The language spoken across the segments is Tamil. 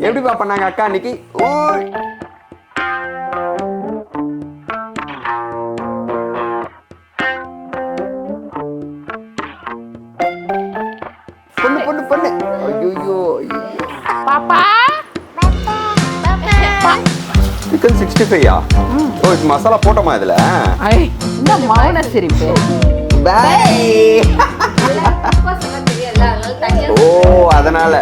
எப்படிப்பா பண்ணாங்க அக்கா அன்னைக்கு? ஓய். பொண்ணு பொண்ணு பொண்ணு. ஐயோ பாப்பா. சிக்கன் சிக்ஸ்டி ஃபைவா ஓ இது மசாலா போட்டோமா இதுல? இந்த மௌன சிரிப்பு. பாய் ஓ அதனால.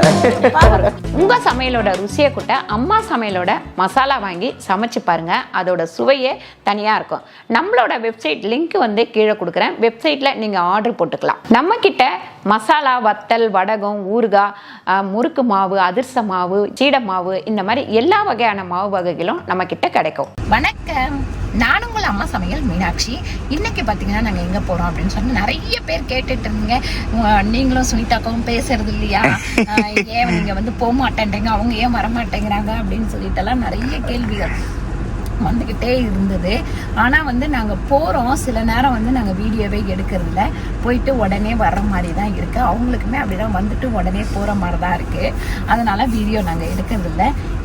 உங்க சமையலோட ருசியை கூட்ட அம்மா சமையலோட மசாலா வாங்கி சமைச்சு பாருங்க. அதோட சுவையே தனியா இருக்கும். நம்மளோட வெப்சைட் லிங்க் வந்து கீழே கொடுக்குறேன். வெப்சைட்ல நீங்க ஆர்டர் போட்டுக்கலாம். நம்ம கிட்ட மசாலா வத்தல் வடகம் ஊறுகாய் முறுக்கு மாவு அதிர்ச மாவு சீடை மாவு இந்த மாதிரி எல்லா வகையான மாவு வகைகளும் நம்ம கிட்ட கிடைக்கும். வணக்கம். நான் உங்கள் அம்மா சமையல் மீனாட்சி. இன்னைக்கு பார்த்தீங்கன்னா நாங்கள் எங்கே போகிறோம் அப்படின்னு சொல்லி நிறைய பேர் கேட்டுட்டு இருந்தீங்க. நீங்களும் சுனிதாக்கவும் பேசுறது இல்லையா? ஆஹ் ஏன் நீங்கள் வந்து போக மாட்டேன்றீங்க அவங்க ஏன் வரமாட்டேங்கிறாங்க அப்படின்னு அப்படின்னு சொல்லிட்டெல்லாம் நிறைய கேள்விகள். வந்துக்கிட்டே இருந்தது. ஆனால் வந்து நாங்கள் போகிறோம் சில நேரம் வந்து நாங்கள் வீடியோவே எடுக்கிறதில்ல. போயிட்டு உடனே வர்ற மாதிரி தான் இருக்குது அவங்களுக்குமே அப்படி தான் வந்துட்டு உடனே போகிற மாதிரி தான் இருக்குது அதனால் வீடியோ நாங்கள் எடுக்கிறதில்ல.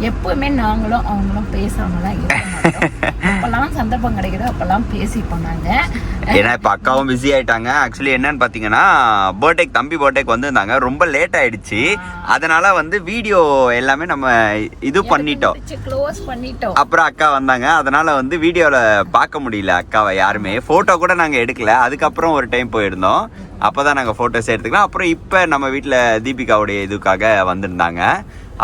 எப்போவுமே நாங்களும் அவங்களும் பேசாமலாம் இருக்க மாட்டோம். அப்போல்லாம் சந்தர்ப்பம் கிடைக்குதோ அப்போல்லாம் பேசிப்போம் நாங்கள் ஏன்னா இப்போ அக்காவும் பிஸி ஆயிட்டாங்க. ஆக்சுவலி என்னன்னு பார்த்தீங்கன்னா பர்த்டேக்கு தம்பி பர்த்டேக்கு வந்திருந்தாங்க. ரொம்ப லேட் ஆயிடுச்சு. அதனால வந்து வீடியோ எல்லாமே நம்ம இது பண்ணிட்டோம். அப்புறம் அக்கா வந்தாங்க. அதனால வந்து வீடியோவில் பார்க்க முடியல அக்காவை யாருமே. ஃபோட்டோ கூட நாங்கள் எடுக்கல. அதுக்கப்புறம் ஒரு டைம் போயிருந்தோம். அப்போ தான் நாங்கள் ஃபோட்டோஸ் எடுத்துக்கலாம் அப்புறம் இப்போ நம்ம வீட்டில் தீபிகாவுடைய இதுக்காக வந்திருந்தாங்க.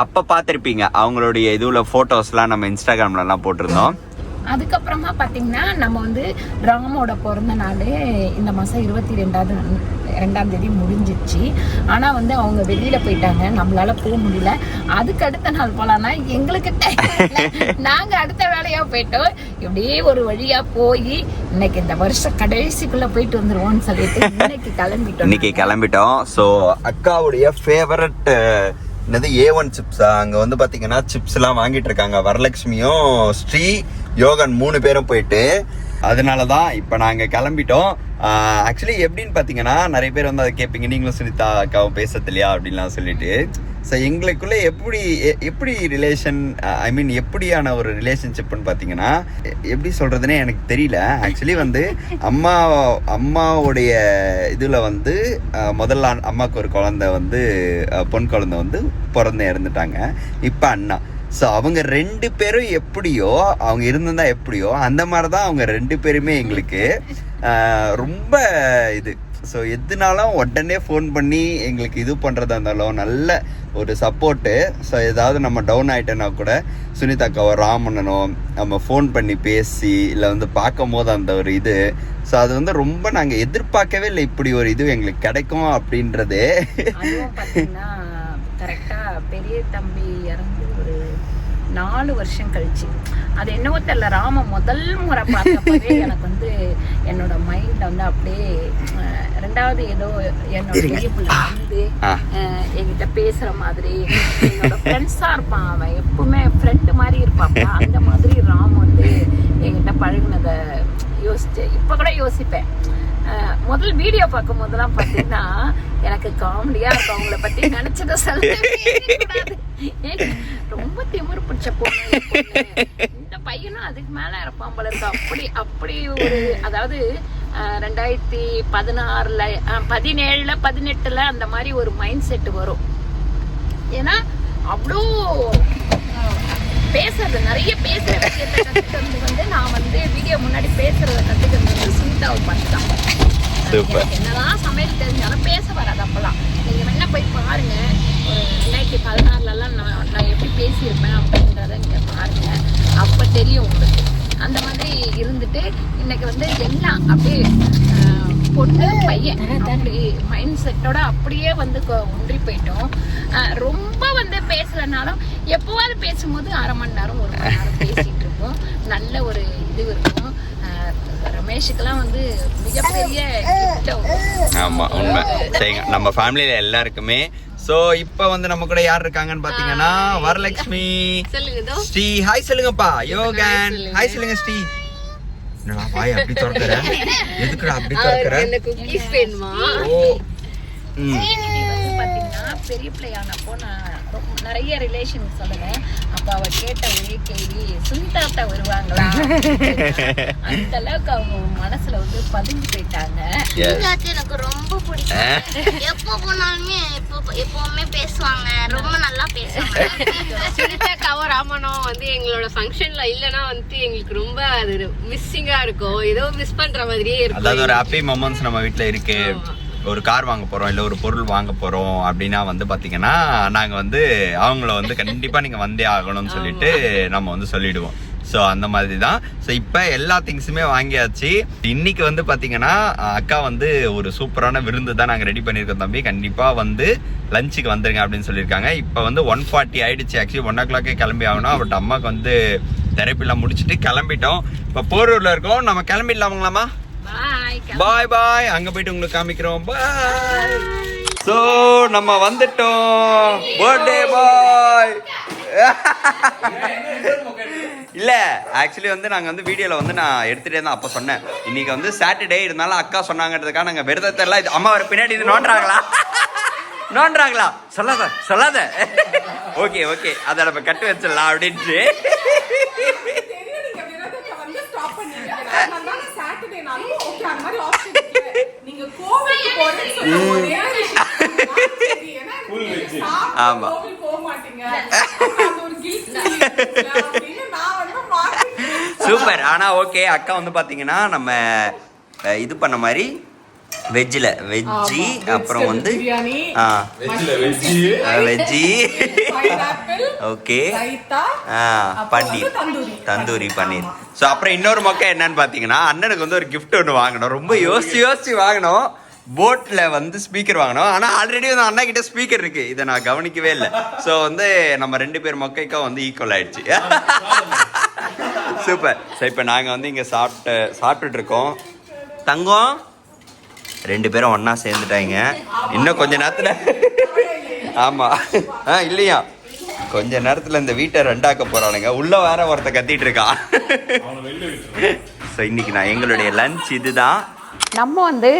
அப்போ பார்த்துருப்பீங்க. அவங்களுடைய இதுவில் ஃபோட்டோஸ்லாம் நம்ம இன்ஸ்டாகிராம்லலாம் போட்டிருந்தோம். அதுக்கப்புறமா பார்த்தீங்கன்னா நம்ம வந்து ராமோட பிறந்த நாள் இந்த மாதம் இருபத்தி ரெண்டாவது ரெண்டாம் தேதி முடிஞ்சிச்சு. ஆனால் வந்து அவங்க வெளியில் போயிட்டாங்க. நம்மளால போக முடியல. அதுக்கு அடுத்த நாள் போகலான்னா எங்களுக்கு நாங்கள் அடுத்த வேலையாக போயிட்டோம். இப்படியே ஒரு வழியாக போய் இன்னைக்கு இந்த வருஷம் கடைசிக்குள்ளே போயிட்டு வந்துருவோம்னு சொல்லிட்டு இன்னைக்கு கிளம்பிட்டோம். இன்னைக்கு கிளம்பிட்டோம். ஸோ அக்காவுடைய ஃபேவரட் என்னது ஏ ஒன் சிப்ஸா அங்கே வந்து பார்த்தீங்கன்னா சிப்ஸ்லாம் வாங்கிட்டு இருக்காங்க. வரலட்சுமியும் ஸ்ரீ யோகன் மூணு பேரும் போயிட்டு அதனால தான் இப்போ நாங்கள் கிளம்பிட்டோம். ஆக்சுவலி எப்படின்னு பார்த்தீங்கன்னா நிறைய பேர் வந்து அதை கேட்பீங்க நீங்களும் சுனிதா அக்காவும் பேசுறது இல்லையா அப்படின்லாம் சொல்லிட்டு. ஸோ எங்களுக்குள்ளே எப்படி எ- எப்படி ரிலேஷன் ஐ மீன் எப்படியான ஒரு ரிலேஷன்ஷிப்னு பார்த்தீங்கன்னா எப்படி சொல்கிறதுனே எனக்கு தெரியல. ஆக்சுவலி வந்து அம்மா அம்மாவுடைய இதில் வந்து முதல்ல அம்மாவுக்கு ஒரு குழந்தை வந்து பொன் குழந்தை வந்து பிறந்து இறந்துட்டாங்க. இப்போ அண்ணா. ஸோ அவங்க ரெண்டு பேரும் எப்படியோ அவங்க இருந்திருந்தா எப்படியோ அந்த மாதிரி தான் அவங்க ரெண்டு பேருமே எங்களுக்கு. ரொம்ப இது. ஸோ எதுனாலும் உடனே ஃபோன் பண்ணி எங்களுக்கு இது பண்ணுறதா இருந்தாலும் நல்ல ஒரு சப்போர்ட்டு ஸோ ஏதாவது நம்ம டவுன் ஆகிட்டோன்னா கூட சுனிதாக்காவோ ராமண்ணனோ நம்ம ஃபோன் பண்ணி பேசி இல்லை வந்து பார்க்கும் போது அந்த ஒரு இது. ஸோ அது வந்து ரொம்ப நாங்கள் எதிர்பார்க்கவே இல்லை இப்படி ஒரு இது எங்களுக்கு கிடைக்கும் அப்படின்றது. கரெக்டாக பெரிய தம்பி இறந்து நாலு வருஷம் கழிச்சு. அது என்னவோ தெரியல ராம முதல் முறை பார்த்தப்பவே எனக்கு வந்து என்னோட மைண்டில் வந்து அப்படியே ரெண்டாவது ஏதோ என்னோட பிள்ளை வந்து என்கிட்ட பேசுற மாதிரி என்னோட ஃப்ரெண்ட்ஸாக இருப்பான் அவன். எப்பவுமே ஃப்ரெண்டு மாதிரி இருப்பான்ப்பா அந்த மாதிரி ராம் வந்து என்கிட்ட பழகுனதை யோசிச்சு இப்போ கூட யோசிப்பேன். முதல் வீடியோ பார்க்கும் போதெல்லாம் பார்த்தீங்கன்னா எனக்கு காமெடியா இருக்கும். அவங்கள பத்தி நினைச்சத சொல்ல ரொம்ப திமிர் பிடிச்ச பொண்ணு இந்த பையனும் அதுக்கு மேல இருப்பான் போல இருக்கு. அப்படி அப்படி ஒரு அதாவது ரெண்டாயிரத்தி பதினாறுல பதினேழுல பதினெட்டுல அந்த மாதிரி ஒரு மைண்ட் செட் வரும். ஏன்னா அவ்வளோ பேசுறது நிறைய பேசுற விஷயத்தை கத்துக்கிறது வந்து நான் வந்து வீடியோ முன்னாடி பேசுறத கத்துக்கிறது வந்து சுனிதாவை பார்த்து தான் என்னதான் சமையல் தெரிஞ்சாலும் பேச வராது அப்பெல்லாம் நீங்க வேணா போய் பாருங்க. ஒரு ரெண்டாயிரத்தி பதினாறுலலாம் நான் நான் எப்படி பேசியிருப்பேன் அப்படின்றத நீங்க பாருங்க. அப்ப தெரியும் உங்களுக்கு. அந்த மாதிரி இருந்துட்டு இன்னைக்கு வந்து எல்லாம் அப்படியே பொண்ணு பையன் அப்படி மைண்ட் செட்டோட அப்படியே வந்து கொ- ஒன்றி போயிட்டோம். ரொம்ப வந்து பேசலைனாலும் எப்போவாது பேசும்போது அரை மணி நேரம் ஒரு மணி நேரம் பேசிட்டு இருப்போம். நல்ல ஒரு இது இருக்கும். ரமேஷுக்கெல்லாம் வந்து மிகப்பெரிய. ஆமாம் உண்மை. சரிங்க நம்ம ஃபேமிலியில் எல்லாருக்குமே. ஸோ இப்போ வந்து நம்ம கூட யார் இருக்காங்கன்னு பார்த்தீங்கன்னா வரலட்சுமி. ஸ்ரீ ஹாய் சொல்லுங்கப்பா. யோகன். ஹாய் சொல்லுங்க ஸ்ரீ. என்னடா வாய் அப்படி திறக்கிற எதுக்குடா அப்படி திறக்கிற? இந்த குக்கீஸ் வேணுமா? ஓ ம். பாத்தீங்கன்னா பெரிய பிள்ளையானப்போ நான் ரொம்ப நிறைய ரிலேஷன் சொல்லுவேன். அப்ப அவ கேட்ட ஒரே கேள்வி சுனிதாத்தா வருவாங்களா? அந்த அளவுக்கு அவங்க மனசுல வந்து பதிஞ்சு போயிட்டாங்க. எனக்கு ரொம்ப பிடிக்கும். எப்போ போனாலுமே எப்போ எப்பவுமே பேசுவாங்க. ரொம்ப நல்லா பேசுவாங்க. சுனிதாக்காவும் ராமனும் வந்து எங்களோட ஃபங்க்ஷன்ல இல்லனா வந்து எங்களுக்கு ரொம்ப அது மிஸ்ஸிங்கா இருக்கும். ஏதோ மிஸ் பண்ற மாதிரியே அதாவது ஒரு இருக்கும் ஹாப்பி மொமெண்ட்ஸ் நம்ம வீட்டில் இருக்கு. ஒரு கார் வாங்க போறோம் இல்லை ஒரு பொருள் வாங்க போறோம் அப்படின்னா வந்து பாத்தீங்கன்னா நாங்க வந்து அவங்கள வந்து கண்டிப்பா நீங்க வந்தே ஆகணும்னு சொல்லிட்டு நம்ம வந்து சொல்லிடுவோம். ஸோ அந்த மாதிரி தான் ஸோ இப்போ எல்லா திங்ஸுமே வாங்கியாச்சு. இன்னைக்கு வந்து பார்த்தீங்கன்னா அக்கா வந்து ஒரு சூப்பரான விருந்து தான் நாங்கள் ரெடி பண்ணியிருக்கோம் தம்பி. கண்டிப்பாக வந்து லஞ்சுக்கு வந்துருங்க அப்படின்னு சொல்லியிருக்காங்க. இப்போ வந்து ஒன் ஃபார்ட்டி ஆயிடுச்சு. ஆக்சுவலி ஒன் ஓ கிளாக்கே கிளம்பி ஆகணும். பட் அம்மாவுக்கு வந்து தெரப்பிலாம் முடிச்சுட்டு கிளம்பிட்டோம். இப்போ போரூரில் இருக்கோம். நம்ம கிளம்பிடலாமுங்களாம்மா? பாய் பாய் அங்க போயிட்டு உங்களுக்கு காமிக்கிறோம். பாய் சோ நம்ம வந்துட்டோம். பர்த்டே பாய் இல்ல ஆக்சுவலி வந்து நாங்க வந்து வீடியோல வந்து நான் எடுத்துட்டே தான் அப்ப சொன்னேன். இன்னைக்கு வந்து சாட்டர்டே இருந்தாலும் அக்கா சொன்னாங்கன்றதுக்காக நாங்க விரதத்தை எல்லாம் இது அம்மா பின்னாடி இது நோண்டுறாங்களா? நோண்டுறாங்களா? சொல்லாத சொல்லாத. ஓகே ஓகே அதை நம்ம கட்டு வச்சிடலாம் அப்படின்ட்டு நீங்க விரதத்தை வந்து stop பண்ணீங்க. அதனால தான் நான் Saturday நாளும் okay, அந்த மாதிரி option இருக்கு. நீங்க கோவிலுக்கு போறேன்னு சொன்ன ஒரே விஷயம் தான் சரி, ஏன்னா எனக்கு சாப்பிட்டு ஆமா. கோவில் போக மாட்டீங்க. அப்புறம் அது ஒரு guilt இருக்குல்ல அப்படின்னு நான் வந்து மாத்திக்கிட்டேன். சூப்பர் ஆனா ஓகே அக்கா வந்து பாத்தீங்கன்னா நம்ம அஹ், இது பண்ண மாதிரி வெஜ்ஜில் வெஜ்ஜி அப்புறம் வந்து பிரியாணி, ஆ mushroom வெஜ்ஜி ஓகே ரைத்தா, ஆ பன்னீர் தந்தூரி. தந்தூரி பன்னீர். ஸோ அப்புறம் இன்னொரு மொக்க என்னன்னு பார்த்தீங்கன்னா அண்ணனுக்கு வந்து ஒரு கிஃப்ட் ஒன்று வாங்கினோம் ரொம்ப யோசிச்சு யோசிச்சு வாங்கினோம் போட்டில் வந்து ஸ்பீக்கர் வாங்கினோம் ஆனால் ஆல்ரெடி வந்து அண்ணா கிட்ட ஸ்பீக்கர் இருக்கு. இதை நான் கவனிக்கவே இல்லை. ஸோ வந்து நம்ம ரெண்டு பேர் மொக்கைக்கும் வந்து ஈக்குவல் ஆயிடுச்சு. சூப்பர் ஸோ இப்போ நாங்கள் வந்து இங்கே சாப்பிட்டு சாப்பிட்டுட்டு இருக்கோம். தங்கம். ரெண்டு பேரும் ஒன்றா சேர்ந்துட்டாங்க. இன்னும் கொஞ்ச நேரத்தில் ஆமாம் ஆ இல்லையா? கொஞ்ச நேரத்தில் இந்த வீட்டை ரெண்டாக்க போகிறானுங்க உள்ள வேற ஒருத்த கத்திட்டு இருக்கான். ஸோ இன்னைக்கு நான் எங்களுடைய லஞ்ச் இதுதான். நம்ம வந்து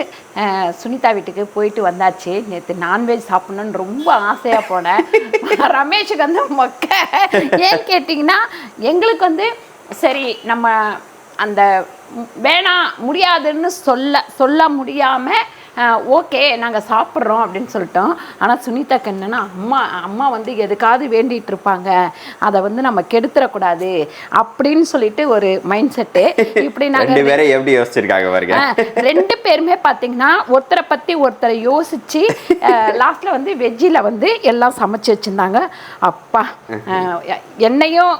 சுனிதா வீட்டுக்கு போயிட்டு வந்தாச்சு. நேற்று நான்வெஜ் சாப்பிடணும்னு ரொம்ப ஆசையாக போனேன். ரமேஷுக்கு வந்து மொக்க. ஏன் கேட்டிங்கன்னா எங்களுக்கு வந்து சரி நம்ம அந்த வேணாம் முடியாதுன்னு சொல்ல சொல்ல முடியாமல் ஓகே நாங்கள் சாப்பிட்றோம் அப்படின்னு சொல்லிட்டோம். ஆனால் சுனிதாக்கு என்னன்னா அம்மா அம்மா வந்து எதுக்காவது வேண்டிட்டு இருப்பாங்க. அதை வந்து நம்ம கெடுத்துடக்கூடாது அப்படின்னு சொல்லிட்டு ஒரு மைண்ட் செட்டு இப்படி நாங்கள் பேரும் எப்படி யோசிச்சிருக்காங்க பாருங்க. ரெண்டு பேருமே பார்த்தீங்கன்னா ஒருத்தரை பற்றி ஒருத்தரை யோசிச்சு லாஸ்ட்ல வந்து வெஜ்ஜில் வந்து எல்லாம் சமைச்சு வச்சிருந்தாங்க. அப்பா என்னையும்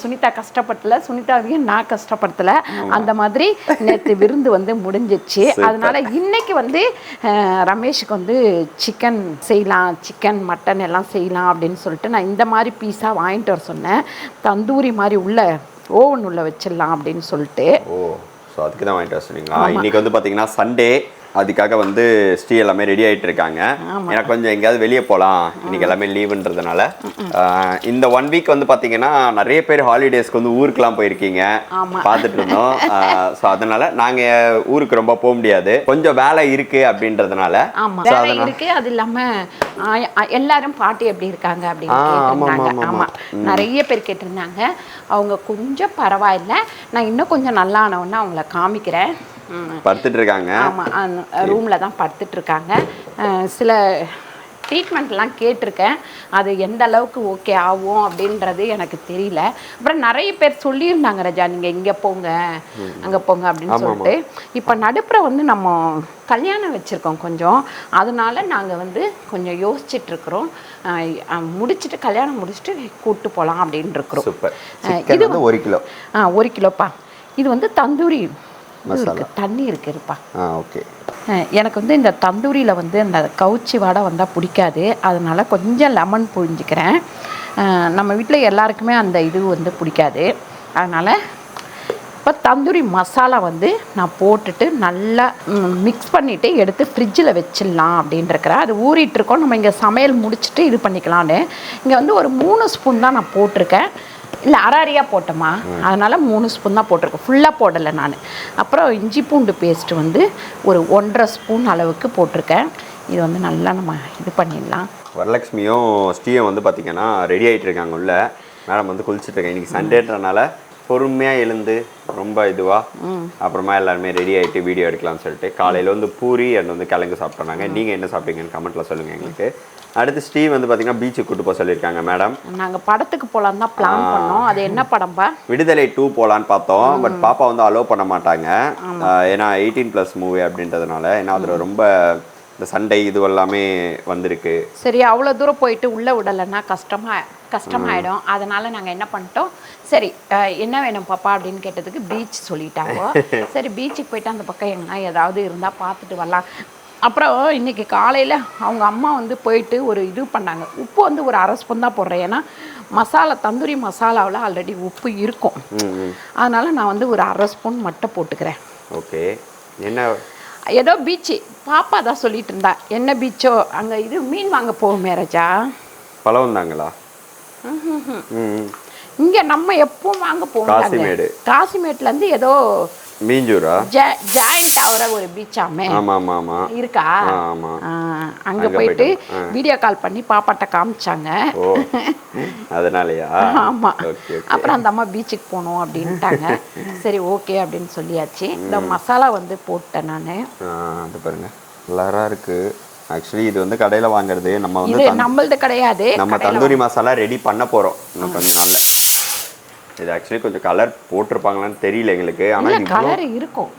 சுனிதா கஷ்டப்படல சுனிதாவையும் நான் கஷ்டப்படுத்தல. அந்த மாதிரி நேற்று விருந்து வந்து முடிஞ்சிச்சு. அதனால இன்னைக்கு வந்து ரமேஷுக்கு வந்து சிக்கன் செய்யலாம் சிக்கன் மட்டன் எல்லாம் செய்யலாம் அப்படின்னு சொல்லிட்டு நான் இந்த மாதிரி பீஸா வாங்கிட்டு வர சொன்னேன். தந்தூரி மாதிரி உள்ள ஓவன் உள்ள வச்சிடலாம் அப்படின்னு சொல்லிட்டு. ஓ ஸோ அதுக்கு தான் வாங்கிட்டு வர சொன்னீங்களா? இன்னைக்கு வந்து பார்த்தீங்கன்னா சண்டே அதுக்காக வந்து ஸ்ரீ எல்லாமே ரெடி ஆயிட்டு இருக்காங்க எனக்கு கொஞ்சம் எங்கேயாவது வெளியே போகலாம் இன்னைக்கு எல்லாமே லீவுன்றதுனால. இந்த ஒன் வீக் வந்து பார்த்தீங்கன்னா நிறைய பேர் ஹாலிடேஸ்க்கு வந்து ஊருக்குலாம் போயிருக்கீங்க. பார்த்துட்டு இருந்தோம். ஸோ அதனால நாங்கள் ஊருக்கு ரொம்ப போக முடியாது. கொஞ்சம் வேலை இருக்கு அப்படின்றதுனால. இருக்கு அது இல்லாம எல்லாரும் பாட்டி எப்படி இருக்காங்க அப்படின்னு ஆமா, கேட்டிருந்தாங்க. ஆமா, ஆமா நிறைய பேர் கேட்டிருந்தாங்க. அவங்க கொஞ்சம் பரவாயில்ல. நான் இன்னும் கொஞ்சம் நல்லா ஆனவுடனே அவங்கள காமிக்கிறேன். படுத்துட்டு இருக்காங்க ஆமா ரூம்ல தான் படுத்துட்டு இருக்காங்க சில ட்ரீட்மெண்ட்லாம் கேட்டிருக்கேன். அது எந்த அளவுக்கு ஓகே ஆகும் அப்படின்றது எனக்கு தெரியல. அப்புறம் நிறைய பேர் சொல்லியிருந்தாங்க ரஜா நீங்கள் இங்கே போங்க அங்கே போங்க அப்படின்னு சொல்லிட்டு. இப்போ நடுப்புற வந்து நம்ம கல்யாணம் வச்சுருக்கோம் கொஞ்சம். அதனால நாங்கள் வந்து கொஞ்சம் யோசிச்சுட்டு இருக்கிறோம் அஹ், அஹ், முடிச்சிட்டு கல்யாணம் முடிச்சுட்டு கூப்பிட்டு போகலாம் அப்படின்னு இருக்கிறோம் இது வந்து ஒரு கிலோ. ஆ ஒரு கிலோப்பா. இது வந்து தந்தூரி மசாலா. தண்ணி இருக்கு இருப்பா. ஆ ஓகே. எனக்கு வந்து இந்த தந்தூரியில் வந்து அந்த கவுச்சி வாடை வந்தால் பிடிக்காது. அதனால கொஞ்சம் லெமன் புழிஞ்சிக்கிறேன். நம்ம வீட்டில் எல்லாருக்குமே அந்த இது வந்து பிடிக்காது. அதனால் இப்போ தந்தூரி மசாலா வந்து நான் போட்டுட்டு நல்லா மிக்ஸ் பண்ணிவிட்டு எடுத்து ஃப்ரிட்ஜில் வச்சிடலாம் அப்படின்ட்டுருக்கிறேன் அது ஊறிட்டு இருக்கோம். நம்ம இங்கே சமையல் முடிச்சுட்டு இது பண்ணிக்கலான்னு இங்கே வந்து ஒரு மூணு ஸ்பூன் தான் நான் போட்டிருக்கேன். இல்லை அராரியாக போட்டோமா? அதனால் மூணு ஸ்பூன் தான் போட்டிருக்கேன் ஃபுல்லாக போடலை நான். அப்புறம் இஞ்சி பூண்டு பேஸ்ட் வந்து ஒரு ஒன்றரை ஸ்பூன் அளவுக்கு போட்டிருக்கேன். இது வந்து நல்லா நம்ம இது பண்ணிடலாம். வரலட்சுமியும் ஸ்ரீயும் வந்து பார்த்தீங்கன்னா ரெடி ஆகிட்டு இருக்காங்க உள்ள மேடம் வந்து குளிச்சுட்டு இருக்காங்க. இன்னைக்கு சண்டேன்றனால பொறுமையாக எழுந்து ரொம்ப இதுவாக அப்புறமா எல்லாருமே ரெடி ஆகிட்டு வீடியோ எடுக்கலாம்னு சொல்லிட்டு காலையில் வந்து பூரி அண்ட் வந்து கிழங்கு சாப்பிட்றாங்க நீங்கள் என்ன சாப்பிட்டீங்கன்னு கமெண்ட்டில் சொல்லுங்கள் எங்களுக்கு. அடுத்து ஸ்ரீ வந்து பார்த்தீங்கன்னா பீச்சுக்கு கூட்டு போக சொல்லியிருக்காங்க மேடம் நாங்க படத்துக்கு போலாம் தான் பிளான் பண்ணோம். அது என்ன படம்பா விடுதலை டூ போகலான்னு பார்த்தோம். பட் பாப்பா வந்து அலோவ் பண்ண மாட்டாங்க. ஏன்னா எயிட்டீன் ப்ளஸ் மூவி அப்படின்றதுனால. ஏன்னா அதில் ரொம்ப இந்த சண்டை இது எல்லாமே வந்திருக்கு. சரி அவ்வளோ தூரம் போயிட்டு உள்ளே விடலைன்னா கஷ்டமா கஷ்டமாயிடும். அதனால நாங்கள் என்ன பண்ணிட்டோம்? சரி என்ன வேணும் பாப்பா அப்படின்னு கேட்டதுக்கு பீச் சொல்லிட்டாங்க. சரி பீச்சுக்கு போயிட்டு அந்த பக்கம் எங்கன்னா ஏதாவது இருந்தால் பார்த்துட்டு வரலாம். அப்புறம் இன்னைக்கு காலையில் அவங்க அம்மா வந்து போயிட்டு ஒரு இது பண்ணாங்க. உப்பு வந்து ஒரு அரை ஸ்பூன் தான் போடுறேன். ஏன்னா மசாலா தந்தூரி மசாலாவில் ஆல்ரெடி உப்பு இருக்கும். அதனால நான் வந்து ஒரு அரை ஸ்பூன் மட்டும் போட்டுக்கிறேன். ஓகே. என்ன? ஏதோ பீச்சு. பாப்பா தான் சொல்லிட்டு இருந்தா. என்ன பீச்சோ? அங்கே இது மீன் வாங்க போகுமே ராஜா. பழம் தாங்களா? இங்க நம்ம எப்பவும் வாங்க போவோம் காசிமேடு. காசிமேட்ல இருந்து ஏதோ மீஞ்சூரா? ஜாயிண்ட் ஆகிற ஒரு பீச்சாமே ஆமா. ஆமா ஆமா இருக்கா? ஆ, ஆமா. ஆ, அங்க போயிட்டு. வீடியோ கால் பண்ணி பாப்பாட்ட காமிச்சாங்க. அதனாலயா? ஆமா. Okay okay. அப்புறம் அந்த அம்மா பீச்சுக்கு போகணும் அப்படின்ட்டாங்க. சரி ஓகே அப்படின்னு சொல்லியாச்சு. இந்த மசாலா வந்து போட்டேன் நான். அது பாருங்க. கலரா இருக்கு. ஆக்சுவலி இது வந்து கடையில வாங்குறது. நம்ம வந்து நம்மளது கிடையாது. நம்ம தந்தூரி மசாலா ரெடி பண்ண போறோம் இன்னும் கொஞ்ச நாள்ல. இது ஆக்சுவலி கொஞ்சம் கலர் போட்டிருப்பாங்களான்னு தெரியல எங்களுக்கு. ஆனா இல்ல இவ்வளோ கலர் இருக்கும்.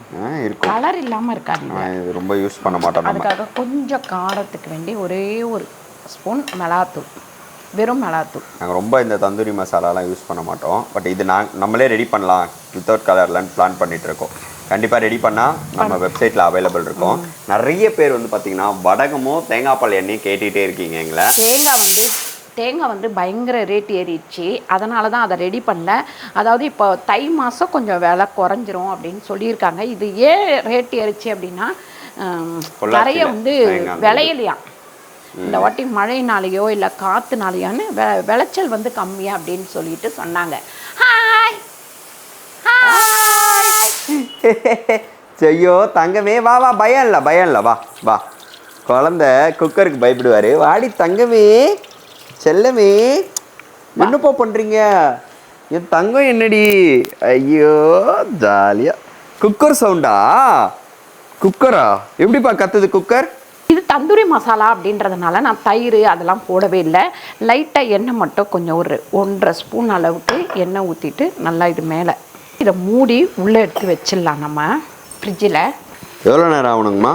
இருக்கும். கலர் இல்லாம இருக்காது இது ரொம்ப யூஸ் பண்ண மாட்டோம் அதுக்காக கொஞ்சம் காரத்துக்கு வேண்டி ஒரே ஒரு ஸ்பூன் மிளகாத்தூள். வெறும் மிளகாத்தூள். நாங்கள் ரொம்ப இந்த தந்தூரி மசாலாலாம் யூஸ் பண்ண மாட்டோம். பட் இது நான் நம்மளே ரெடி பண்ணலாம். வித்தவுட் கலர்லன்னு பிளான் பண்ணிட்டு இருக்கோம். கண்டிப்பாக ரெடி பண்ணால் நம்ம வெப்சைட்டில் அவைலபிள் இருக்கும். நிறைய பேர் வந்து பார்த்தீங்கன்னா வடகமும் தேங்காய் பால் எண்ணெயும் கேட்டுகிட்டே இருக்கீங்க எங்களை. தேங்காய் வந்து தேங்காய் வந்து பயங்கர ரேட் ஏறிடுச்சு. அதனால தான் அதை ரெடி பண்ணல. அதாவது இப்போ தை மாதம் கொஞ்சம் விலை குறைஞ்சிரும் அப்படின்னு சொல்லியிருக்காங்க. இது ஏன் ரேட் ஏறிச்சு அப்படின்னா நிறைய வந்து விளையலையாம் இந்த வாட்டி மழைனாலேயோ இல்லை காற்றுனாலேயோன்னு வெ விளைச்சல் வந்து கம்மியா அப்படின்னு சொல்லிட்டு சொன்னாங்க. ஹாய் ஐயோ தங்கமே வா வா பயம் இல்லை பயம் இல்லை வா வா. குழந்த குக்கருக்கு பயப்படுவாரு. வாடி தங்கமே. செல்லமே என்னப்பா பண்ணுறீங்க என் தங்கம் என்னடி? ஐயோ ஜாலியா. குக்கர் சவுண்டா? குக்கரா? எப்படிப்பா கத்துது குக்கர்? இது தந்தூரி மசாலா அப்படின்றதுனால நான் தயிர் அதெல்லாம் போடவே இல்லை. லைட்டாக எண்ணெய் மட்டும் கொஞ்சம் ஒரு ஒன்றரை ஸ்பூன் அளவுக்கு எண்ணெய் ஊற்றிட்டு நல்லா இது மேலே இதை மூடி உள்ளே எடுத்து வச்சிடலாம் நம்ம ஃப்ரிட்ஜில். எவ்வளோ நேரம் ஆகணுங்கம்மா?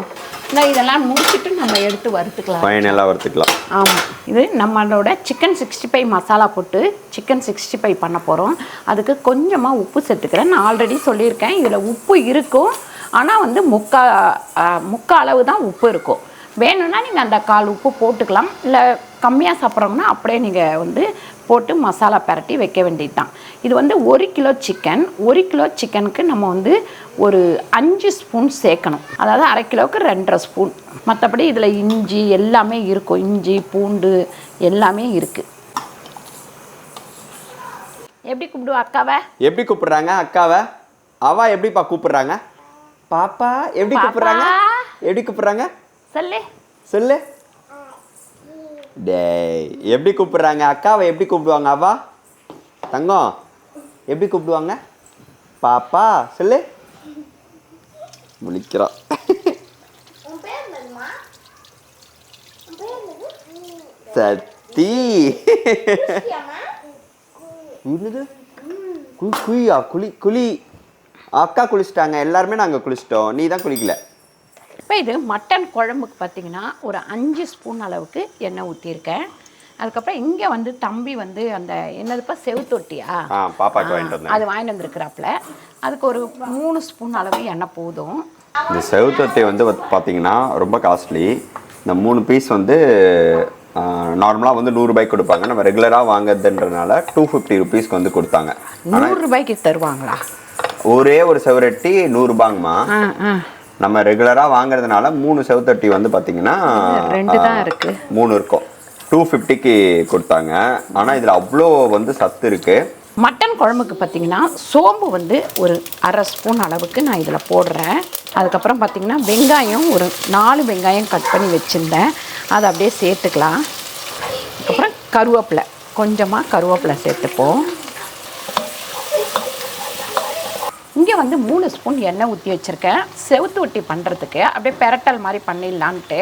நான் இதெல்லாம் முடிச்சிட்டு நம்ம எடுத்து வறுத்துக்கலாம். ஃபைனலாக வறுத்துக்கலாம். ஆமாம் இது நம்மளோட சிக்கன் சிக்ஸ்டி ஃபைவ் மசாலா போட்டு சிக்கன் சிக்ஸ்டி ஃபைவ் பண்ண போகிறோம் அதுக்கு கொஞ்சமாக உப்பு சேர்த்துக்கிறேன். நான் ஆல்ரெடி சொல்லியிருக்கேன். இதில் உப்பு இருக்கும். ஆனால் வந்து முக்கா முக்கா அளவு தான் உப்பு இருக்கும். வேணும்னா நீங்கள் அந்த கால் உப்பு போட்டுக்கலாம். இல்லை கம்மியாக சாப்பிட்றோம்னா அப்படியே நீங்கள் வந்து போட்டு மசாலா பரட்டி வைக்க வேண்டியது தான் இது வந்து ஒரு கிலோ சிக்கன் ஒரு கிலோ சிக்கனுக்கு நம்ம வந்து ஒரு அஞ்சு ஸ்பூன் சேர்க்கணும். அதாவது அரை கிலோவுக்கு ரெண்டரை ஸ்பூன் மற்றபடி இதில் இஞ்சி எல்லாமே இருக்கும். இஞ்சி பூண்டு எல்லாமே இருக்குது எப்படி கூப்பிடுவா அக்காவை? எப்படி கூப்பிடுறாங்க அக்காவை? அவா எப்படிப்பா கூப்பிடுறாங்க? பாப்பா எப்படி. கூப்பிடுறாங்க? எப்படி கூப்பிடுறாங்க? சொல்லு. சொல்லு. டேய் எப்படி கூப்பிடுறாங்க? அக்காவை எப்படி கூப்பிடுவாங்க அவா? தங்கம் எப்படி கூப்பிடுவாங்க? பாப்பா சொல்லு. முழிக்கிறான் சத்தி? என்னது? குய்யா குளி குளி அக்கா குளிச்சிட்டாங்க. எல்லாருமே நாங்கள் குளிச்சிட்டோம். நீ தான் குளிக்கல. இப்போ இது மட்டன் குழம்புக்கு பார்த்தீங்கன்னா ஒரு அஞ்சு ஸ்பூன் அளவுக்கு எண்ணெய் ஊற்றிருக்கேன் அதுக்கப்புறம் இங்கே வந்து தம்பி வந்து அந்த என்னதுப்பா செவுத்தொட்டியா அது வாங்கிட்டு வந்திருக்கிறாப்புல. அதுக்கு ஒரு மூணு ஸ்பூன் அளவு எண்ணெய் போதும். இந்த செவுத்தொட்டை வந்து வந்து பார்த்தீங்கன்னா ரொம்ப காஸ்ட்லி இந்த மூணு பீஸ் வந்து நார்மலாக வந்து நூறுரூபாய்க்கு கொடுப்பாங்க. நம்ம ரெகுலராக வாங்குறதுன்றனால டூ ஃபிஃப்டி ருபீஸ்க்கு வந்து கொடுத்தாங்க. நூறு ரூபாய்க்கு தருவாங்களா? ஒரே ஒரு செவரட்டி நூறுரூபாங்கம்மா நம்ம ரெகுலராக வாங்குறதுனால மூணு செவுத்தொட்டி வந்து பார்த்தீங்கன்னா ரெண்டு தான் ஆ, இருக்கு. மூணு இருக்கும். டூ ஃபிஃப்டிக்கு கொடுத்தாங்க. ஆனால் இதில் அவ்வளோ வந்து சத்து இருக்குது மட்டன் குழம்புக்கு பார்த்தீங்கன்னா சோம்பு வந்து ஒரு அரை ஸ்பூன் அளவுக்கு நான் இதில் போடுறேன். அதுக்கப்புறம் பார்த்தீங்கன்னா வெங்காயம் ஒரு நாலு வெங்காயம் கட் பண்ணி வச்சுருந்தேன். அதை அப்படியே சேர்த்துக்கலாம். கருவேப்பிலை. கொஞ்சமாக கருவேப்பிலை சேர்த்துப்போம். இங்கே வந்து மூணு ஸ்பூன் எண்ணெய் ஊற்றி வச்சுருக்கேன். செவுத்து ஒட்டி பண்ணுறதுக்கு அப்படியே பெரட்டல் மாதிரி பண்ணிடலான்ட்டு.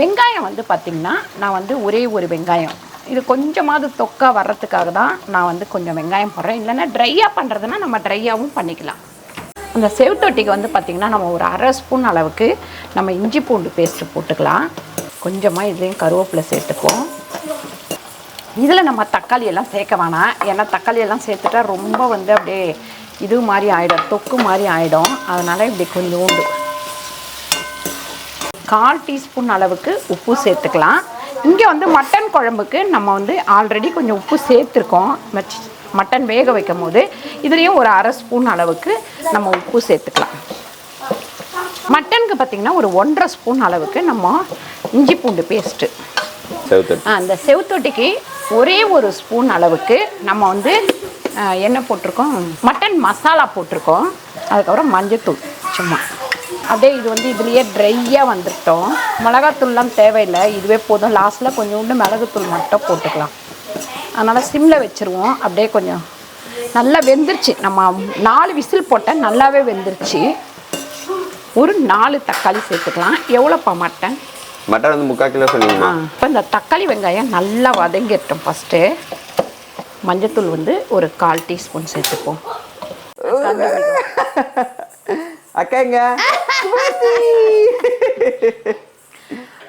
வெங்காயம் வந்து பார்த்திங்கன்னா நான் வந்து ஒரே ஒரு வெங்காயம். இது கொஞ்சமாவது தொக்கா வர்றதுக்காக தான் நான் வந்து கொஞ்சம் வெங்காயம் போடுறேன். இல்லைன்னா ட்ரையாக பண்ணுறதுனா நம்ம ட்ரையாகவும் பண்ணிக்கலாம். அந்த செவுத்தொட்டிக்கு வந்து பார்த்திங்கன்னா நம்ம ஒரு அரை ஸ்பூன் அளவுக்கு நம்ம இஞ்சி பூண்டு பேஸ்ட்டு போட்டுக்கலாம். கொஞ்சமாக இதுலேயும் கருவேப்பிலை சேர்த்துப்போம் இதில் நம்ம தக்காளி எல்லாம் சேர்க்க வேணாம். ஏன்னா தக்காளி எல்லாம் சேர்த்துட்டா ரொம்ப வந்து அப்படியே இது மாதிரி ஆகிடும் தொக்கு மாதிரி ஆகிடும் அதனால் இப்படி கொஞ்சோண்டு. கால் டீஸ்பூன் அளவுக்கு உப்பு சேர்த்துக்கலாம். இங்கே வந்து மட்டன் குழம்புக்கு நம்ம வந்து ஆல்ரெடி கொஞ்சம் உப்பு சேர்த்துருக்கோம். மட்டன் வேக வைக்கும் போது இதுலேயும் ஒரு அரை ஸ்பூன் அளவுக்கு நம்ம உப்பு சேர்த்துக்கலாம். மட்டனுக்கு பார்த்திங்கன்னா ஒரு ஒன்றரை ஸ்பூன் அளவுக்கு நம்ம இஞ்சி பூண்டு பேஸ்ட்டு அந்த செவுத்தொட்டிக்கு ஒரே ஒரு ஸ்பூன் அளவுக்கு நம்ம வந்து என்ன போட்டிருக்கோம். மட்டன் மசாலா போட்டிருக்கோம். அதுக்கப்புறம் மஞ்சத்தூள். சும்மா. அப்படியே இது வந்து இதுலேயே ட்ரையாக வந்துட்டோம். மிளகாத்தூள்லாம் தேவையில்லை. இதுவே போதும். லாஸ்ட்டில் கொஞ்சோண்டு மிளகுத்தூள் மட்டும் போட்டுக்கலாம். அதனால் சிம்மில் வச்சுருவோம். அப்படியே கொஞ்சம் நல்லா வெந்துருச்சு. நம்ம நாலு விசில் போட்டால் நல்லாவே வெந்துருச்சு. ஒரு நாலு தக்காளி சேர்த்துக்கலாம். எவ்வளோப்பா மட்டன்? மட்டன் வந்து முக்கால் கிலோ சொன்னீங்களா? இப்போ இந்த தக்காளி வெங்காயம் நல்லா வதங்கிட்டோம் ஃபஸ்ட்டு மஞ்சத்தூள் வந்து ஒரு கால் டீஸ்பூன் சேர்த்துப்போம். அக்கா எங்க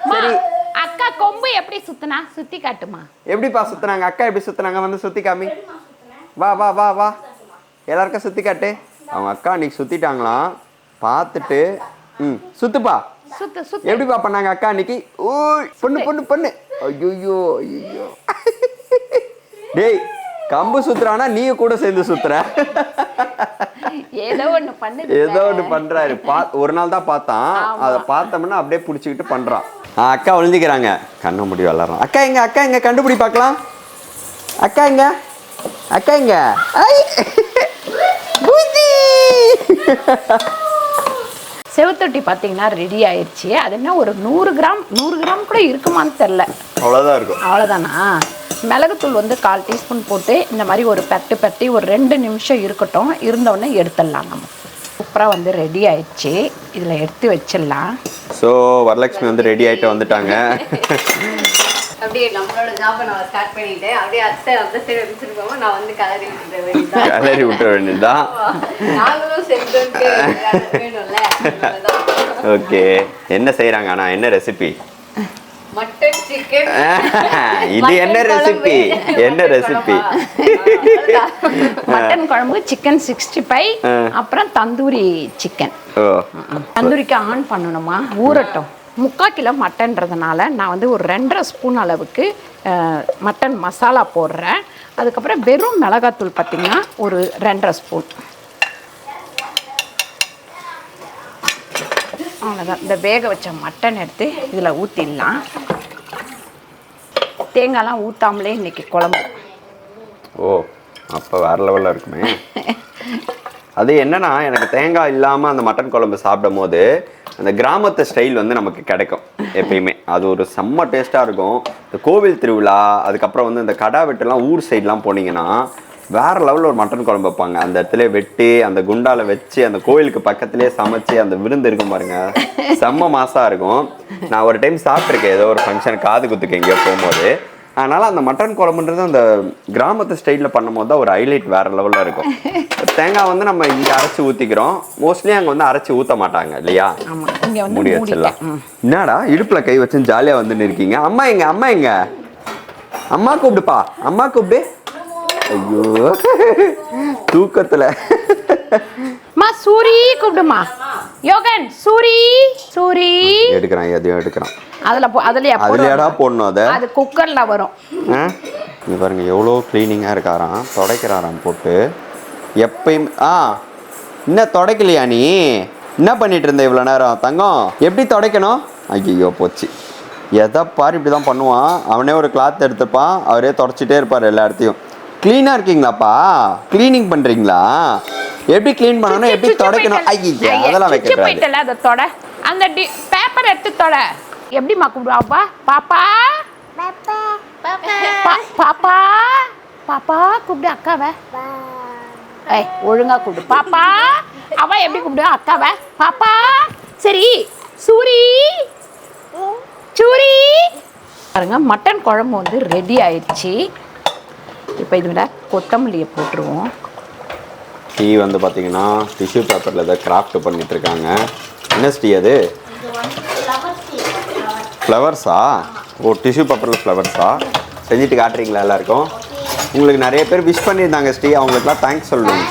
அம்மா, அக்கா கொம்பு எப்படி சுத்துனா? சுத்தி காட்டுமா? எப்படிப்பா சுத்துனாங்க? அக்கா எப்படி சுத்துனாங்க? வந்து சுத்தி காமி. வா வா வா வா. எல்லாருக்கும் சுத்தி காட்டு. அவங்க அக்கா அன்னைக்கு சுத்திட்டாங்களாம். பார்த்துட்டு ம் சுத்துப்பா. சுத்து சுத்து. எப்படிப்பா பண்ணாங்க அக்கா அன்னைக்கு? ஓய் பொண்ணு பொண்ணு பொண்ணு. ஐயோ ஐயோ டேய் கம்பு சுத்துறானா நீ கூட சேர்ந்து சுத்துற? ஏதோ ஒண்ணு பண்ணு ஏதோ ஒன்று பண்றாரு. பா ஒரு நாள் தான் பார்த்தான். அதை பார்த்தோம்னா அப்படியே பிடிச்சிக்கிட்டு பண்றான். அக்கா ஒளிஞ்சிக்கிறாங்க கண்ண முடி வளர்றான் அக்கா எங்க அக்கா எங்க? கண்டுபிடி பார்க்கலாம். அக்கா எங்க? அக்கா எங்க? ஐ! பூஜி! செவத்தொட்டி பார்த்தீங்கன்னா ரெடி ஆயிடுச்சு அது என்ன ஒரு நூறு கிராம் நூறு கிராம் கூட இருக்குமான்னு தெரில அவ்வளோதான் இருக்கும். அவ்வளோதானா மிளகுத்தூள் வந்து கால் டீஸ்பூன் போட்டு இந்த மாதிரி ஒரு பெட்டு பெட்டி ஒரு ரெண்டு நிமிஷம் இருக்கட்டும். இருந்தோடனே எடுத்துடலாம் நம்ம. சூப்பராக வந்து ரெடி ஆயிடுச்சு. இதில் எடுத்து வச்சிடலாம். ஸோ வரலட்சுமி வந்து ரெடி ஆயிட்டு வந்துட்டாங்க. அப்படியே நம்மளோட ஜாபை நான் ஸ்டார்ட் பண்ணிட்டு அப்படியே அத்தை அந்த சைடு வச்சிருக்கோம் நான் வந்து கலரி விட்டுற கலரி விட்டுற வேண்டியதுதான். நாங்களும் வேணும்ல. அதனாலதான். ஓகே என்ன செய்றாங்க? ஆனா என்ன ரெசிபி மட்டன் சிக்கன் இது என்ன ரெசிபி என்ன ரெசிபி மட்டன் குழம்பு? Chicken sixty five. அப்புறம் தந்தூரி சிக்கன் தந்தூரிக்கு ஆன் பண்ணணுமா? ஊறட்டும். முக்கால் கிலோ மட்டன்றதுனால நான் வந்து ஒரு ரெண்டரை ஸ்பூன் அளவுக்கு மட்டன் மசாலா போடுறேன். அதுக்கப்புறம் வெறும் மிளகாத்தூள் பார்த்திங்கன்னா ஒரு ரெண்டரை ஸ்பூன். அவ்வளோதான் இந்த வேக வச்ச மட்டன் எடுத்து இதில் ஊற்றிடலாம் தேங்காய்லாம் ஊற்றாமலே இன்றைக்கி குழம்பு. ஓ அப்போ வேறு லெவலில் இருக்குமே. அது என்னன்னா எனக்கு தேங்காய் இல்லாமல் அந்த மட்டன் குழம்பு சாப்பிடும் போது அந்த கிராமத்து ஸ்டைல் வந்து நமக்கு கிடைக்கும் எப்பயுமே. அது ஒரு செம்ம டேஸ்ட்டாக இருக்கும். இந்த கோவில் திருவிழா அதுக்கப்புறம் வந்து இந்த கடா வெட்டுலாம் ஊர் சைட்லாம் போனீங்கன்னா வேற லெவலில் ஒரு மட்டன் குழம்பு வைப்பாங்க. அந்த இடத்துல வெட்டி அந்த குண்டால வச்சு அந்த கோயிலுக்கு பக்கத்துலேயே சமைச்சு அந்த விருந்து இருக்கும் பாருங்க. செம்ம மாசாக இருக்கும். நான் ஒரு டைம் சாப்பிட்ருக்கேன் ஏதோ ஒரு ஃபங்க்ஷன் காது குத்துக்கு எங்கேயோ போகும்போது. அதனால அந்த மட்டன் குழம்புன்றது அந்த கிராமத்து ஸ்டைலில் பண்ணும்போது தான் ஒரு ஹைலைட் வேற லெவலில் இருக்கும். தேங்காய் வந்து நம்ம இங்கே அரைச்சி ஊற்றிக்கிறோம் மோஸ்ட்லி அங்கே வந்து அரைச்சி ஊற்ற மாட்டாங்க இல்லையா? மூடி வச்சிடலாம். என்னடா இடுப்புல கை வச்சு ஜாலியா வந்து இருக்கீங்க? அம்மா எங்க அம்மா எங்க? அம்மா கூப்பிடுப்பா. அம்மா கூப்பிடு. ஐயோ. தூக்கத்துல. மா சூரி கூப்பிடுமா? யோகன் சூரி சூரி. எடுக்கிறான் எதையும் எடுக்கிறான். அதுல போ அதுல அதுலயாடா போடணும் அதை? அது குக்கர்ல வரும்? இங்க பாருங்க எவ்வளோ க்ளீனிங்காக இருக்காராம். துடைக்கிறாராம் போட்டு. எப்பயும் ஆ என்ன துடைக்கலையா நீ? என்ன பண்ணிட்டு இருந்த இவ்வளோ நேரம் தங்கம்? எப்படி துடைக்கணும்? ஐயோ போச்சு. எதை பாரு இப்படி தான் பண்ணுவான். அவனே ஒரு கிளாத் எடுத்துப்பான். அவரே தொடச்சிட்டே இருப்பார் எல்லா இடத்தையும். க்ளீனாக இருக்கீங்களாப்பா? க்ளீனிங் பண்ணுறீங்களா எப்படி க்ளீன் பண்ணணும் எப்படி துடைக்கணும். ஐயா அதெல்லாம் போயிட்டல அதை தொட. அந்த பேப்பர் எடுத்து தொட. எப்படிம்மா கூப்பிடுவாப்பா பாப்பா? பாப்பா. பா- பாப்பா. பாப்பா? கூப்பிடு அக்காவை. ஏய் ஒழுங்கா கூப்பிடு பாப்பா? அவ எப்படி கூப்பிடு அக்காவை? பாப்பா? சரி சூரி. சூரி. பாருங்க மட்டன் குழம்பு வந்து ரெடி ஆயிடுச்சு. இப்போ இதில் கொத்தமல்லியை போட்டுருவோம். டீ வந்து பார்த்தீங்கன்னா டிஷ்யூ பேப்பரில் ஏதோ கிராஃப்ட் பண்ணிட்டு இருக்காங்க என்ன டீ அது? ஃப்ளவர்ஸா ஓ டிஷ்யூ பேப்பரில் ஃப்ளவர்ஸா செஞ்சுட்டு காட்டுறீங்களா எல்லாருக்கும்? உங்களுக்கு நிறைய பேர் விஷ் பண்ணியிருந்தாங்க ஸ்ரீ அவங்களுக்குலாம் தேங்க்ஸ் சொல்லணும்.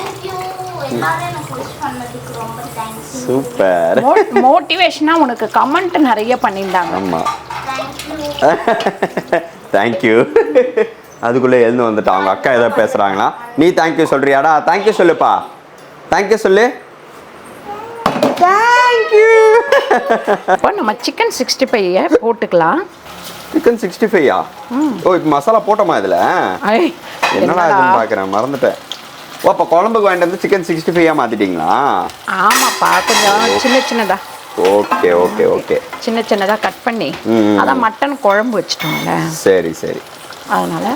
சூப்பர் மோட்டிவேஷனாக உனக்கு கமெண்ட் நிறைய பண்ணியிருந்தாங்க. தேங்க்யூ தேங்க்யூ அதுக்குள்ளே எழுந்து வந்துட்டான் அவங்க அக்கா ஏதோ பேசுகிறாங்களா நீ தேங்க்யூ சொல்கிறியாடா தேங்க்யூ சொல்லுப்பா. தேங்க்யூ சொல்லு. தேங்க்யூ இப்போ நம்ம சிக்கன் சிக்ஸ்டி ஃபைவை போட்டுக்கலாம். சிக்கன் சிக்ஸ்டி ஃபைவா ஓ இப்போ மசாலா போட்டோமா இதில்? என்னடா இதுன்னு பார்க்குறேன் மறந்துட்டேன். ஓ அப்போ குழம்புக்கு வாங்கிட்டு வந்து சிக்கன் சிக்ஸ்டி ஃபைவாக மாற்றிட்டீங்களா ஆமாப்பா கொஞ்சம் சின்ன சின்னதா. Okay okay okay. சின்ன சின்னதா கட் பண்ணி. அதான் மட்டன் குழம்பு வச்சிட்டோம்ல. சரி சரி. அதனால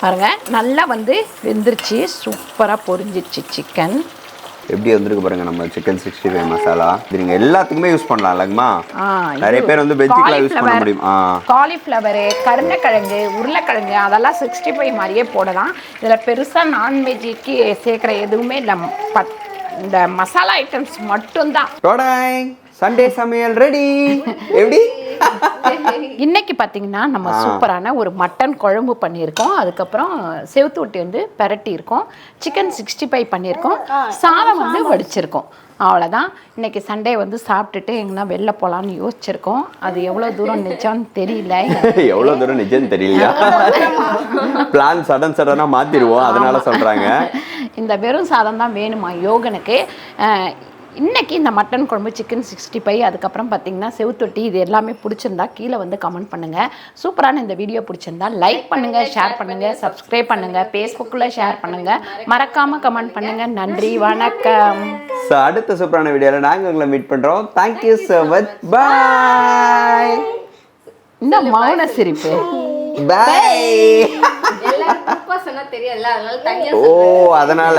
பாருங்க நல்லா வந்து வெந்துருச்சு. சூப்பராக பொரிஞ்சிச்சு சிக்கன் எப்படி வந்திருக்கு பாருங்க நம்ம சிக்கன் சிக்ஸ்டி ஃபைவ் மசாலா இது நீங்கள் எல்லாத்துக்குமே யூஸ் பண்ணலாம் இல்லைங்கம்மா? நிறைய பேர் வந்து வெஜ்ஜுக்கெலாம் யூஸ் பண்ண முடியும். காலிஃப்ளவரு கருணைக்கிழங்கு உருளைக்கிழங்கு அதெல்லாம் சிக்ஸ்டி ஃபைவ் மாதிரியே போடலாம். இதில் பெருசாக நான்வெஜ்ஜுக்கு சேர்க்குற எதுவுமே இல்லை. இந்த மசாலா ஐட்டம்ஸ் மட்டும்தான். சண்டே சமையல் ரெடி. எப்படி? இன்னைக்கு பார்த்தீங்கன்னா நம்ம சூப்பரான ஒரு மட்டன் குழம்பு பண்ணியிருக்கோம். அதுக்கப்புறம் செவுத்து ஒட்டி வந்து பெரட்டி இருக்கோம் சிக்கன் சிக்ஸ்டி ஃபைவ் பண்ணியிருக்கோம். சாதம் வந்து வடிச்சிருக்கோம். அவ்வளோதான் இன்னைக்கு சண்டே வந்து சாப்பிட்டுட்டு எங்கன்னா வெளில போகலான்னு யோசிச்சிருக்கோம். அது எவ்வளோ தூரம் நிஜம்னு தெரியல. எவ்வளோ தூரம் நிஜம் தெரியலையா பிளான் சடன் சடனாக மாற்றிடுவோம் அதனால சொல்கிறாங்க இந்த வெறும் சாதம் தான் வேணுமா யோகனுக்கு? அஹ், இன்னைக்கு இந்த மட்டன் குழம்பு சிக்கன் சிக்ஸ்டி ஃபைவ் அதுக்கப்புறம் பார்த்தீங்கன்னா செவுத்தொட்டி இது எல்லாமே பிடிச்சிருந்தா கீழே வந்து கமெண்ட் பண்ணுங்க. சூப்பரான இந்த வீடியோ பிடிச்சிருந்தா லைக் பண்ணுங்க ஷேர் பண்ணுங்க சப்ஸ்கிரைப் பண்ணுங்க ஃபேஸ்புக்கில் ஷேர் பண்ணுங்க. மறக்காம கமெண்ட் பண்ணுங்க. நன்றி வணக்கம். ஸோ அடுத்த சூப்பரான வீடியோவில் நாங்கள் உங்களை மீட் பண்ணுறோம் தேங்க்யூ ஸோ மச் பாய் இந்த மௌன சிரிப்பு. பாய் எல்லாரும் சொன்னா தெரியல அதனால தனியா ஓ அதனால.